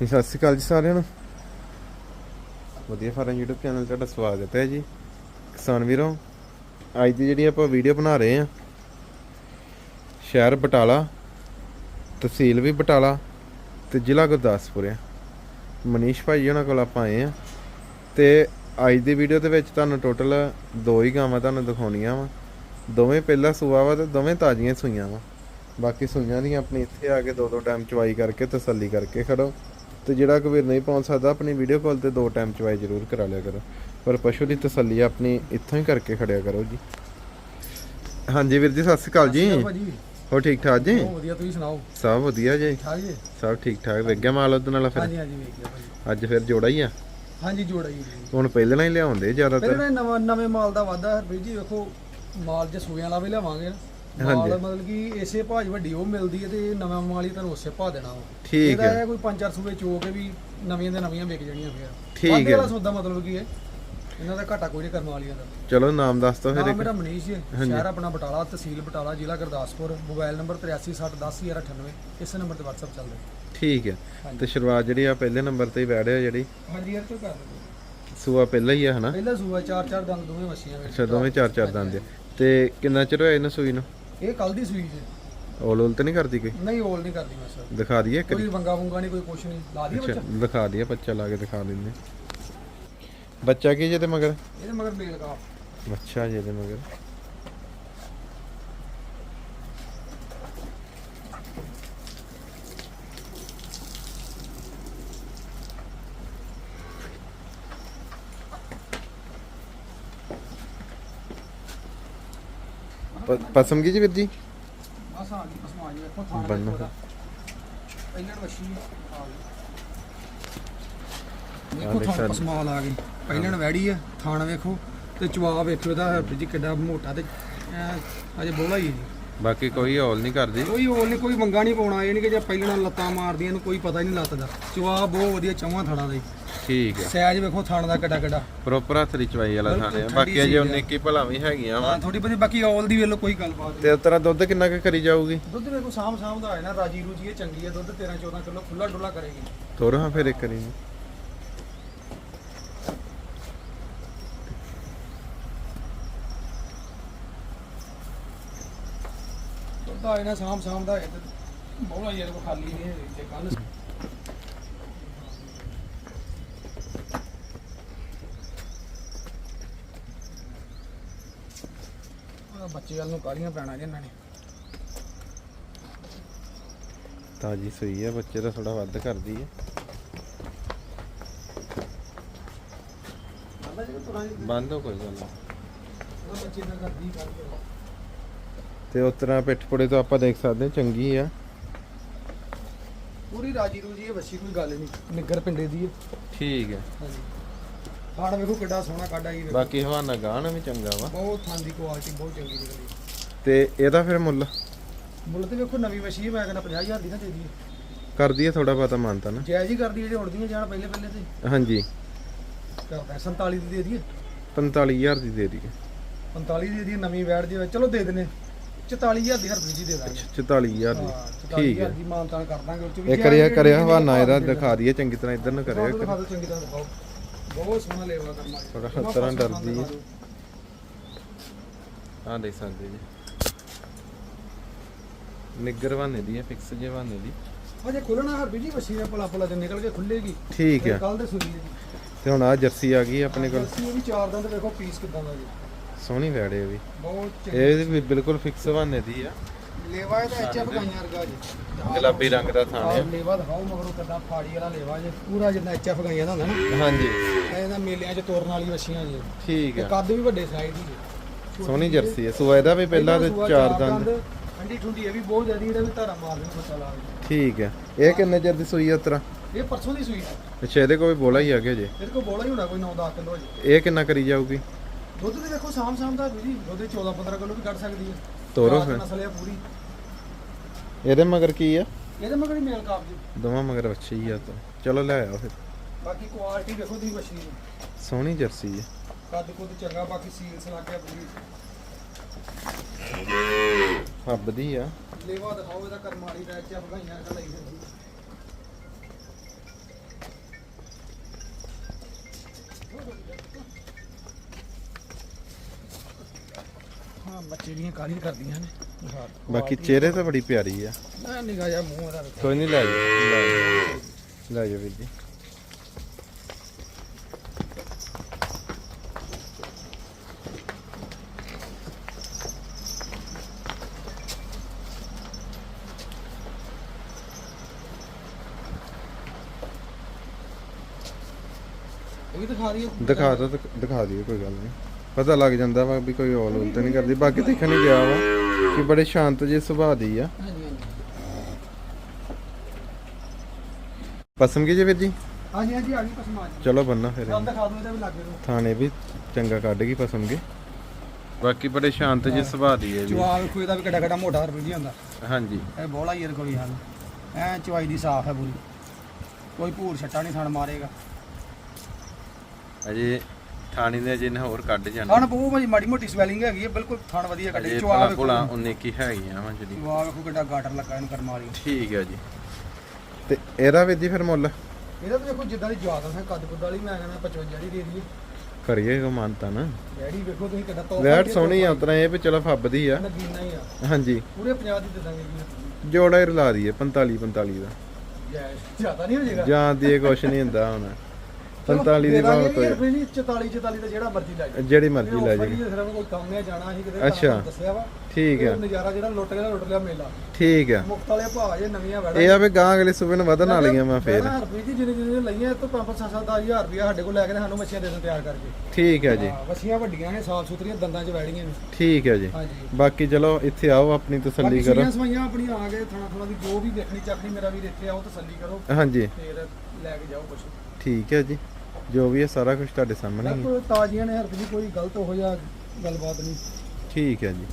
ਜੀ, ਸਤਿ ਸ਼੍ਰੀ ਅਕਾਲ ਜੀ ਸਾਰਿਆਂ ਨੂੰ। ਵਧੀਆ ਫਾਰਮ YouTube ਚੈਨਲ ਤੁਹਾਡਾ ਸਵਾਗਤ ਹੈ ਜੀ। ਕਿਸਾਨ ਵੀਰੋ ਅੱਜ ਦੀ ਜਿਹੜੀ ਆਪਾਂ ਵੀਡੀਓ ਬਣਾ ਰਹੇ ਹਾਂ ਸ਼ਹਿਰ ਬਟਾਲਾ ਤਹਿਸੀਲ ਵੀ ਬਟਾਲਾ ਤੇ ਜ਼ਿਲ੍ਹਾ ਗੁਰਦਾਸਪੁਰ ਆ ਮਨੀਸ਼ ਭਾਈ ਉਹਨਾਂ ਕੋਲ ਆਪਾਂ ਆਏ ਆ ਤੇ ਅੱਜ ਦੀ ਵੀਡੀਓ ਦੇ ਵਿੱਚ ਤੁਹਾਨੂੰ ਟੋਟਲ ਦੋ ਹੀ ਗਾਵਾਂ ਤੁਹਾਨੂੰ ਦਿਖਾਉਣੀਆਂ ਵਾ। ਦੋਵੇਂ ਪਹਿਲਾ ਸੂਆ ਵਾ ਤੇ ਦੋਵੇਂ ਤਾਜ਼ੀਆਂ ਸੂਈਆਂ ਵਾ। ਬਾਕੀ ਸੂਈਆਂ ਦੀਆਂ ਆਪਣੀ ਇੱਥੇ ਆ ਕੇ ਦੋ ਦੋ ਟਾਈਮ ਚਵਾਈ ਕਰਕੇ ਤਸੱਲੀ ਕਰਕੇ ਖੜੋ। ਤੇ ਜਿਹੜਾ ਕੋਈ ਨਹੀਂ ਪਹੁੰਚ ਸਕਦਾ ਆਪਣੀ ਵੀਡੀਓ ਕਾਲ ਤੇ ਦੋ ਟਾਈਮ ਚਵਾਈ ਜ਼ਰੂਰ ਕਰਾ ਲਿਆ ਕਰੋ। ਪਰ ਪਸ਼ੂ ਦੀ ਤਸੱਲੀ ਆਪਣੀ ਇੱਥੋਂ ਹੀ ਕਰਕੇ ਖੜਿਆ ਕਰੋ ਜੀ। ਹਾਂਜੀ ਵੀਰ ਜੀ ਸਤਿ ਸ਼੍ਰੀ ਅਕਾਲ ਜੀ। ਹੋ ਠੀਕ ਠਾਕ ਜੀ? ਵਧੀਆ ਤੁਸੀਂ ਸੁਣਾਓ? ਸਭ ਵਧੀਆ ਜੀ। ਸਭ ਠੀਕ ਠਾਕ। ਵੇਗਿਆ ਮਾਲ ਉਹਦੇ ਨਾਲ ਫਿਰ? ਹਾਂਜੀ ਹਾਂਜੀ ਵੇਖ ਲਿਆ ਭਾਜੀ। ਅੱਜ ਫਿਰ ਜੋੜਾ ਹੀ ਆ? ਹਾਂਜੀ ਜੋੜਾ ਜੀ। ਹੁਣ ਪਹਿਲਾਂ ਹੀ ਲਿਆਉਂਦੇ ਜ਼ਿਆਦਾਤਰ? ਪਹਿਲਾਂ ਨਵਾਂ ਨਵੇਂ ਮਾਲ ਦਾ ਵਾਧਾ ਹਰਪ੍ਰੀਤ ਜੀ ਵੇਖੋ ਮਾਲ ਜੇ ਸੂਆਂ ਲਾਵੇ ਲਿਆਵਾਂਗੇ ਨਾ, ਹਾਂਜੀ। ਮਤਲਬ ਕਿ ਇਸੇ ਭਾਜ ਵੱਡੀ ਉਹ ਮਿਲਦੀ ਹੈ ਤੇ ਨਵਾਂ ਮਾਲ ਹੀ ਤੁਹਾਨੂੰ ਉਸੇ ਭਾ ਦੇਣਾ ਵਾ ਠੀਕ ਹੈ। ਕੋਈ ਪੰਜ ਚਾਰ ਸੂਏ ਚੋ ਕੇ ਵੀ ਨਵੀਆਂ ਦੇ ਨਵੀਆਂ ਵਿਕ ਜਾਣੀਆਂ ਫਿਰ। ਠੀਕ ਹੈ। ਵਾਲਾ ਸੌਦਾ ਮਤਲਬ ਕੀ ਹੈ? ਇਹਨਾਂ ਦਾ ਘਾਟਾ ਕੋਈ ਨਹੀਂ ਕਰਮ ਵਾਲੀਆਂ ਦਾ। ਚਲੋ ਨਾਮ ਦੱਸ ਦਿਓ ਫਿਰ ਮੇਰਾ ਮਨੀਸ਼ ਹੈ। ਸ਼ਹਿਰ ਆਪਣਾ ਬਟਾਲਾ ਤਹਿਸੀਲ ਬਟਾਲਾ ਜ਼ਿਲ੍ਹਾ ਗੁਰਦਾਸਪੁਰ। ਮੋਬਾਈਲ ਨੰਬਰ 8360101198 ਇਸੇ ਨੰਬਰ ਤੇ WhatsApp ਚੱਲਦਾ ਠੀਕ ਹੈ। ਤੇ ਸ਼ੁਰੂਆਤ ਜਿਹੜੀ ਆ ਪਹਿਲੇ ਨੰਬਰ ਤੇ ਹੀ ਬੈਠਿਆ ਜਿਹੜੀ। ਹਾਂਜੀ ਯਾਰ ਚੋ ਕਰ ਲਓ। ਸੂਆ ਪਹਿਲਾਂ ਹੀ ਆ ਹਨਾ? ਪਹਿਲਾ ਸੂਆ ਚਾਰ ਚਾਰ ਦੰਦ ਦੋਵੇਂ ਵਸੀਆਂ ਵਿੱਚ। ਅੱਛਾ ਦੋਵੇਂ ਚਾਰ ਚਾਰ ਦੰਦ ਤੇ ਕਿੰਨਾ ਚਿਰ ਹੋਇਆ ਇਹਨਾਂ ਸੂਈ ਨੂੰ? ਇਹ ਕੱਲ ਦੀ ਸੂਈ ਜੀ ਓਲ ਓਲ ਤੇ ਨਹੀਂ ਕਰਦੀ ਕੋਈ? ਨਹੀਂ ਓਲ ਨਹੀਂ ਕਰਦੀ ਮੈਂ ਸਰ ਦਿਖਾ ਦਈਏ ਇੱਕ ਕੋਈ ਵੰਗਾ ਵੁੰਗਾ ਨਹੀਂ ਕੋਈ ਕੁਛ ਨਹੀਂ। ਲਾ ਦੀ ਅੱਛਾ ਬੱਚਾ। ਦਿਖਾ ਦਈਏ ਬੱਚਾ ਲਾ ਕੇ ਦਿਖਾ ਦਿੰਦੇ। ਬੱਚਾ ਕੀ ਜੇ ਤੇ ਮਗਰ? ਇਹਦੇ ਮਗਰ ਬੇਲ ਕਾ ਬੱਚਾ ਜੇ ਤੇ ਮਗਰ। ਪਸਮ ਕੀ ਜੀ ਵੀਰ ਜੀ? ਬਸ ਆ ਗਈ ਪਸਮਾ ਜੀ ਵੇਖੋ ਥਾਣ ਬੰਨੋ ਵੇਖੋ ਇਹਦਾ। ਪਹਿਲਾਂ ਵਸ਼ੀ ਆ ਗਈ। ਆਹ ਵੇਖੋ ਦੇਖ ਥਾਣ ਸਕਦੇ। ਪਸਮਾਲ ਆ ਗਈ। ਪਹਿਲਾਂ ਵੈੜੀ ਆ ਥਾਣ ਵੇਖੋ ਤੇ ਚਵਾ ਵੇਖੋ ਇਹਦਾ ਜੀ ਕਿੱਡਾ ਮੋਟਾ ਤੇ ਅਜੇ ਬੋਲਾ ਹੀ ਜੀ। ਬਾਕੀ ਕੋਈ ਹੌਲ ਨਹੀਂ ਕਰਦੀ। ਕੋਈ ਓਲ ਨਹੀਂ ਕੋਈ ਵੰਗਾ ਨਹੀਂ ਪਾਉਣਾ ਇਹ ਨਹੀਂ ਕਿ ਜੇ ਪਹਿਲਾਂ ਨਾਲ ਲੱਤਾਂ ਮਾਰਦੀਆਂ ਨੂੰ ਕੋਈ ਪਤਾ ਹੀ ਨਹੀਂ ਲੱਤ ਦਾ ਚਵਾ ਬਹੁਤ ਵਧੀਆ ਚੌਵਾਂ ਥਾਣਾ ਦਾ ਠੀਕ ਹੈ ਸਾਈਜ਼ ਵੇਖੋ ਥਾਣ ਦਾ ਕਿੱਡਾ ਕਿੱਡਾ। ਪ੍ਰੋਪਰ ਹੱਥ ਦੀ ਚਵਾਈ ਵਾਲਾ ਥਾਣੇ ਆ। ਬਾਕੀ ਅਜੇ ਆ। ਉਹਨੇ ਕੀ ਭਲਾ ਵੀ ਹੈਗੀਆਂ ਵਾ। ਹਾਂ ਥੋੜੀ ਬਹੁਤੀ ਬਾਕੀ ਔਲ ਦੀ ਵੇਲੋ ਕੋਈ ਗੱਲਬਾਤ ਨਹੀਂ। ਤੇ ਉਤਰਾ ਦੁੱਧ ਕਿੰਨਾ ਕੁ ਕਰੀ ਜਾਊਗੀ? ਦੁੱਧ ਵੇਖੋ ਸਾਮ ਸਾਮ ਦਾ ਹੈ ਨਾ ਰਾਜੀ ਰੂਜੀ ਇਹ ਚੰਗੀ ਹੈ ਦੁੱਧ 13 14 ਕਿਲੋ ਖੁੱਲਾ ਡੁੱਲਾ ਕਰੇਗੀ। ਤੋਰੋ ਹਾਂ ਫਿਰ ਇੱਕ ਕਰੀ। ਦੁੱਧ ਆਏ ਨਾ ਸਾਮ ਸਾਮ ਦਾ ਹੈ ਤੇ ਬੋਲਾ ਯਾਰ ਕੋ ਖਾਲੀ ਨਹੀਂ ਹੈ ਤੇ ਕੱਲ ਬੱਚੇ ਵੱਲ ਨੂੰ ਕਾਲੀਆਂ ਪੈਣਾ ਜੀ ਇਹਨਾਂ ਨੇ। ਤਾਜੀ ਸੂਈ ਆ ਬੱਚੇ ਦਾ ਥੋੜਾ ਵੱਧ ਕਰਦੀ ਹੈ ਬੰਦ ਹੋ ਕੋਈ ਗੱਲ ਤੇ ਉਤਰਾ ਪਿੱਠ ਪੁੜੇ ਤੋਂ ਆਪਾਂ ਦੇਖ ਸਕਦੇ ਹਾਂ ਚੰਗੀ ਆ। ਪੂਰੀ ਰਾਜੀ ਰੂਜੀ ਇਹ ਬੱਚੀ ਕੋਈ ਗੱਲ ਨਹੀਂ ਨਿੱਗਰ ਪਿੰਡੇ ਦੀ ਹੈ ਠੀਕ ਹੈ ਹਾਂਜੀ। ਹਾੜ ਵੇਖੋ ਕਿੱਡਾ ਸੋਹਣਾ ਕੱਢ ਆਈ ਵੇਖੋ। ਬਾਕੀ ਹਵਾਨਾ ਗਾਣ ਵੀ ਚੰਗਾ ਵਾ। ਬਹੁਤ ਥਾਂ ਦੀ ਕੁਆਲਿਟੀ ਬਹੁਤ ਚੰਗੀ ਨਿਕਲੀ। ਤੇ ਇਹਦਾ ਫਿਰ ਮੁੱਲ? ਮੁੱਲ ਤੇ ਵੇਖੋ ਨਵੀਂ ਮਸ਼ੀਨ ਮੈਂ ਕਹਿੰਦਾ 50000 ਦੀ ਨਾ ਦੇ ਦਈਏ। ਕਰਦੀ ਹੈ ਥੋੜਾ ਬਹੁਤਾ ਮਾਨਤਾ ਨਾ। ਜਾਇਜ਼ ਹੀ ਕਰਦੀ ਜਿਹੜੇ ਉੜਦੀਆਂ ਜਾਣ ਪਹਿਲੇ ਪਹਿਲੇ ਤੇ। ਹਾਂਜੀ। ਕਰਦਾ 47 ਦੀ ਦੇ ਦਈਏ। 45000 ਦੀ ਦੇ ਦਈਏ। 45 ਦੀ ਦੇ ਦਈਏ ਨਵੀਂ ਵੈਟ ਜੇ ਚਲੋ ਦੇ ਦਿੰਨੇ 44000 ਦੀ ਹਰਪ੍ਰੀਤ ਜੀ ਦੇ ਦਾਂਗੇ। 44000 ਦੀ। ਹਾਂ, ਠੀਕ ਹੈ। 44000 ਦੀ ਮਾਨਤਾਨ ਕਰ ਦਾਂਗੇ। ਉਹ ਚ ਵੀ ਇਹ ਕਰਿਆ ਕਰਿਆ ਹਵਾਨਾ ਇਹਦਾ ਦਿਖਾ ਦਈਏ ਚੰਗੀ ਤਰ੍ਹਾਂ ਇੱਧਰ ਨੂੰ ਕਰਿਆ ਦਿਓ ਚੰਗੀ ਤਰ੍ਹਾਂ ਦਿਖਾਓ। ਬਹੁਤ ਸੋਹਣਾ ਲੇਵਾ ਕਰਮਾ ਥੋੜਾ ਤਰ੍ਹਾਂ ਡਰਦੀ ਹੈ। ਹਾਂ ਦੇਖ ਸਕਦੇ ਜੀ। ਨਿੱਗਰ ਵਾਨੇ ਦੀ ਹੈ ਫਿਕਸ ਜੇ ਵਾਨੇ ਦੀ ਅਜੇ ਖੁੱਲਣਾ ਹਰਪ੍ਰੀਤ ਜੀ ਮਸ਼ੀਨ ਪਲਾ ਪਲਾ ਚ ਨਿਕਲ ਕੇ ਖੁੱਲੇਗੀ ਠੀਕ ਹੈ। ਕੱਲ ਦੇ ਸੁਣੀ ਜੀ। ਤੇ ਹੁਣ ਆ ਜਰਸੀ ਆ ਗਈ ਆਪਣੇ ਕੋਲ। ਅਸੀਂ ਵੀ ਚਾਰ ਦਿਨ ਤੇ ਵੇਖੋ ਪੀਸ ਕਿਦਾਂ ਦਾ ਜੀ। ਸੋਹਣੀ ਵੈੜੇ ਵੀ। ਬਹੁਤ ਚੰਗੀ। ਇਹ ਵੀ ਬਿਲਕੁਲ ਫਿਕਸ ਵਾਨੇ ਦੀ ਆ। ਲੇਵਾ ਇਹਦਾ ਐਚਐਫ ਗਾਈਆਂ ਵਰਗਾ ਜੀ। ਗੁਲਾਬੀ ਰੰਗ ਦਾ ਥਾਣੇ ਲੇਵਾ ਦਿਖਾਓ ਮਗਰੋਂ ਕਿੱਦਾਂ ਫਾੜੀ ਵਾਲਾ ਲੇਵਾ ਜੇ। ਪੂਰਾ ਜਿੰਨਾ ਐਚਐਫ ਗਾਈਆਂ ਦਾ ਹੁੰਦਾ ਨਾ। ਹਾਂਜੀ। ਇਹ ਇਹਨਾਂ ਮੇਲਿਆਂ 'ਚ ਤੋਰਨ ਵਾਲੀ ਵਛੀਆਂ ਜੀ। ਠੀਕ ਹੈ। ਕੱਦ ਵੀ ਵੱਡੇ ਸਾਈਜ਼ ਦੀ। ਜੀ ਸੋਹਣੀ ਜਰਸੀ ਹੈ। ਸੂਆ ਇਹਦਾ ਵੀ ਪਹਿਲਾਂ ਤੇ ਚਾਰ ਦੰਦ। ਠੰਡੀ ਠੁੰਡੀ ਇਹ ਵੀ ਬਹੁਤ ਜ਼ਿਆਦੀ ਇਹਦਾ ਵੀ ਧਾਰਾ ਮਾਰ ਦੇਣ ਬੱਚਾ ਲਾ। ਠੀਕ ਹੈ। ਇਹ ਕਿੰਨੇ ਚਿਰ ਦੀ ਸੂਈ ਆ ਉਤਰਾ ਇਹ ਪਰਸੋਂ ਦੀ ਸੂਈ ਹੈ। ਅੱਛਾ ਇਹਦੇ ਕੋਲ ਵੀ ਬੋਲਾ ਹੀ ਆ ਗਿਆ ਜੇ। ਇਹਦੇ ਕੋਲ ਬੋਲਾ ਹੀ ਹੋਣਾ ਕੋਈ 9-10 ਕਿਲੋ ਜੀ ਇਹ ਕਿੰਨਾ ਕਰੀ ਜਾਊਗੀ? ਦੁੱਧ ਤੇ ਦੇਖੋ ਸਾਮ ਸਾਮ ਦਾ ਵੀ ਜੀ। ਦੁੱਧ 14-15 ਕਿਲੋ ਵੀ ਕੱਢ ਸਕਦੀ ਹੈ। ਤੋਰੋ ਫਿਰ। ਨਸਲ ਹੈ ਪੂਰੀ। ਇਹਦੇ ਮਗਰ ਕੀ ਆ? ਇਹਦੇ ਮਗਰ ਹੀ ਮੇਲ ਕਾਪ ਜੀ। ਦੋਵਾਂ ਮਗਰ ਹੀ ਆ ਤਾਂ। ਚਲੋ ਲੈ ਆਓ ਫਿਰ। ਬਾਕੀ ਕੁਆਲਿਟੀ ਦੇਖੋ ਦੀ। ਮਸ਼ੀਨ ਸੋਹਣੀ ਜਰਸੀ ਹੈ ਕੱਦ ਕੁੱਦ ਚੰਗਾ ਬਾਕੀ ਸੀਲਸ ਲਾ ਕੇ ਪੂਰੀ। ਫੱਬਦੀ ਆ। ਲੇਵਾ ਦਿਖਾਓ ਇਹਦਾ ਕਰਮਾਲੀ ਦਾ ਐਚ ਅਫਗਾਈਆਂ ਦਾ ਲਈ ਫਿਰਦੀ ਬੱਚੇ ਦੀਆਂ ਕਾਲੀ ਕਰਦੀਆਂ ਨੇ। ਦਿਖਾ ਦਿਓ। ਬਾਕੀ ਚਿਹਰੇ ਤਾਂ ਬੜੀ ਪਿਆਰੀ ਆ। ਮੈਂ ਨਿਗਾਹ ਜਾ ਮੂੰਹ ਉਹਦਾ ਵੇਖੋ। ਕੋਈ ਨਹੀਂ ਲੈ ਜਾਓ। ਲੈ ਵੀਰ ਜੀ। ਇਹ ਵੀ ਦਿਖਾ ਰਹੀ ਹੈ ਦਿਖਾ ਦੋ ਦਿਖਾ ਦਿਓ ਕੋਈ ਗੱਲ ਨਹੀਂ ਪਤਾ ਲੱਗ ਜਾਂਦਾ ਵਾ ਵੀ ਕੋਈ ਔਲ ਉਲ ਤਾਂ ਨਹੀਂ ਕਰਦੀ। ਬਾਕੀ ਦੇਖਣ ਨਹੀਂ ਗਿਆ ਵਾ ਕਿ ਬੜੇ ਸ਼ਾਂਤ ਜਿਹੇ ਸੁਭਾਅ ਦੀ ਆ। ਹਾਂਜੀ ਹਾਂਜੀ ਪਸੰਦ ਕੀ ਜੇ ਵੀਰ ਜੀ? ਹਾਂਜੀ ਹਾਂਜੀ ਆ ਗਈ ਪਸਮਾ ਜੀ ਚਲੋ ਬੰਨਾ ਫਿਰ। ਦੰਦ ਦਿਖਾ ਦਿਓ ਇਹਦੇ ਵੀ ਲੱਗੇ ਥਾਣੇ ਵੀ ਚੰਗਾ ਕੱਢ ਗਈ ਪਸੰਦ ਕੇ। ਬਾਕੀ ਬੜੇ ਸ਼ਾਂਤ ਜਿਹੇ ਸੁਭਾਅ ਦੀ ਹੈ ਜੀ। ਚਵਾ ਵੇਖੋ ਇਹਦਾ ਵੀ ਕਿੱਡਾ ਕਿੱਡਾ ਮੋਟਾ ਹਰਬੀ ਹੁੰਦਾ। ਹਾਂਜੀ। ਇਹ ਬੋਲਾ ਹੀ ਇਹਦੇ ਕੋਲ ਹੀ ਹਨ ਐ ਚਵਾਈ ਦੀ ਸਾਫ਼ ਹੈ ਪੂਰੀ। ਕੋਈ ਭੂਰ ਛੱਟਾ ਨਹੀਂ ਥਣ ਮਾਰੇਗਾ। ਅਜੇ ਥਾਣੀ ਦੇ ਅਜੇ ਨੇ ਹੋਰ ਕੱਢ ਜਾਣਾ। ਥਣ ਬਹੁਤ ਭਾਜੀ ਮਾੜੀ ਮੋਟੀ ਸਵੈਲਿੰਗ ਹੈਗੀ ਹੈ ਬਿਲਕੁਲ ਥਣ ਵਧੀਆ ਕੱਢੇ ਚਵਾ ਵੇਖੋ। ਭੁਲਾ ਉਹਨੇ ਕੀ ਹੈਗੀਆਂ ਵਾ ਜਿਹੜੀ ਚਵਾ ਵੇਖੋ ਕਿੱਡਾ ਗਾਟਰ ਲੱਗਾ ਇਹਨੂੰ ਕਰਮ ਵਾਲੀ। ਠੀਕ ਹੈ ਜੀ। ਤੇ ਇਹਦਾ ਜੀ ਫਿਰ ਮੁੱਲ? ਇਹਦਾ ਤਾਂ ਵੇਖੋ ਜਿੱਦਾਂ ਦੀ ਜਵਾਦ ਹੈ ਕੱਦ ਕੁੱਦ ਵਾਲੀ ਮੈਂ ਕਹਿੰਦਾ 55 ਦੀ ਦੇ ਦਈਏ। ਕਰੀਏ ਕੋ ਮਾਨਤਾ ਨਾ। ਡੈਡੀ ਵੇਖੋ ਤੁਸੀਂ ਕਿੱਡਾ ਤੋਹਫਾ ਵੈਟ ਸੋਹਣੀ ਆ ਉਤਰਾ ਇਹ ਵੀ ਚਲੋ ਫੱਬਦੀ ਆ। ਨਗੀਨਾ ਹੀ ਆ। ਹਾਂਜੀ। ਪੂਰੇ 50 ਦੀ ਦੇ ਦਾਂਗੇ ਜੀ ਜੋੜਾ ਹੀ ਰਲਾ ਦਈਏ 45 45 ਦਾ। ਜ਼ਿਆਦਾ ਨਹੀਂ ਹੋ ਜਾਏਗਾ। ਜਾਂ ਦੀ ਕੁਛ ਨਹੀਂ ਹੁੰਦਾ ਹੁਣ। 45 ਦੀ ਬਾਤ ਹੋਏ ਹੋਏ 44 44 ਦਾ ਜਿਹੜਾ ਮਰਜ਼ੀ ਲੈ ਜਾਓ। ਜਿਹੜੀ ਮਰਜ਼ੀ ਲੈ ਜੀ ਜੀ ਸਿਰਫ ਕੋਈ ਕੰਮ ਨੇ ਜਾਣਾ ਸੀ ਕਿਤੇ ਅੱਛਾ। ਦੱਸਿਆ ਵਾ। ਠੀਕ ਆ। ਨਜ਼ਾਰਾ ਜਿਹੜਾ ਲੁੱਟ ਗਿਆ ਲੁੱਟ ਲਿਆ ਮੇਲਾ। ਠੀਕ ਆ। ਮੁਕਤ ਵਾਲੇ ਭਾਅ ਜੇ ਨਵੀਆਂ ਵੜਾ ਇਹ ਆ ਵੀ ਗਾਂ ਅਗਲੇ ਸੂਬੇ ਨੂੰ ਵਧਣ ਵਾਲੀਆਂ ਮੈਂ ਫੇਰ। ਰੁਪਏ ਜੀ ਜਿਹਨੇ ਜਿਹਨੇ ਲਈਆਂ ਇਹ ਤੋਂ 5-7 ਰੁਪਏ ਸਾਡੇ ਕੋਲ ਲੈ ਕੇ ਸਾਨੂੰ ਮੱਛੀਆਂ ਦੇ ਦੇਣ ਤਿਆਰ ਕਰਕੇ। ਠੀਕ ਹੈ ਜੀ। ਹਾਂ ਮੱਛੀਆਂ ਵੱਡੀਆਂ ਨੇ ਸਾਫ਼ ਸੁਥਰੀਆਂ ਦੰਦਾਂ 'ਚ ਵੜੀਆਂ ਨੇ। ਠੀਕ ਹੈ ਜੀ। ਬਾਕੀ ਚਲੋ ਇੱਥੇ ਆਓ ਆਪਣੀ ਤਸੱਲੀ ਕਰੋ। ਸੂਈਆਂ ਸਵਾਈਆਂ ਆਪਣੀ ਆ ਗਏ ਥਣਾ ਥਣਾ ਦੀ ਜੋ ਵੀ ਦੇਖਣੀ ਚਾਹਣੀ ਮੇਰਾ ਵੀ ਇੱਥੇ ਆਓ ਤਸੱਲੀ ਕਰੋ। ਹਾਂਜੀ। ਫੇਰ ਲੈ ਕੇ ਜਾਓ ਕੁਛ। ਠੀਕ ਹੈ ਜੀ। ਜੋ ਵੀ ਹੈ ਸਾਰਾ ਕੁਝ ਤੁਹਾਡੇ ਸਾਹਮਣੇ ਹੀ ਹੈ। ਬਿਲਕੁਲ ਤਾਜ਼ੀਆਂ ਨੇ ਹਰ ਕੋਈ ਗਲਤ ਹੋ ਜਾ ਗੱਲਬਾਤ ਨਹੀਂ। ਠੀਕ ਹੈ ਜੀ।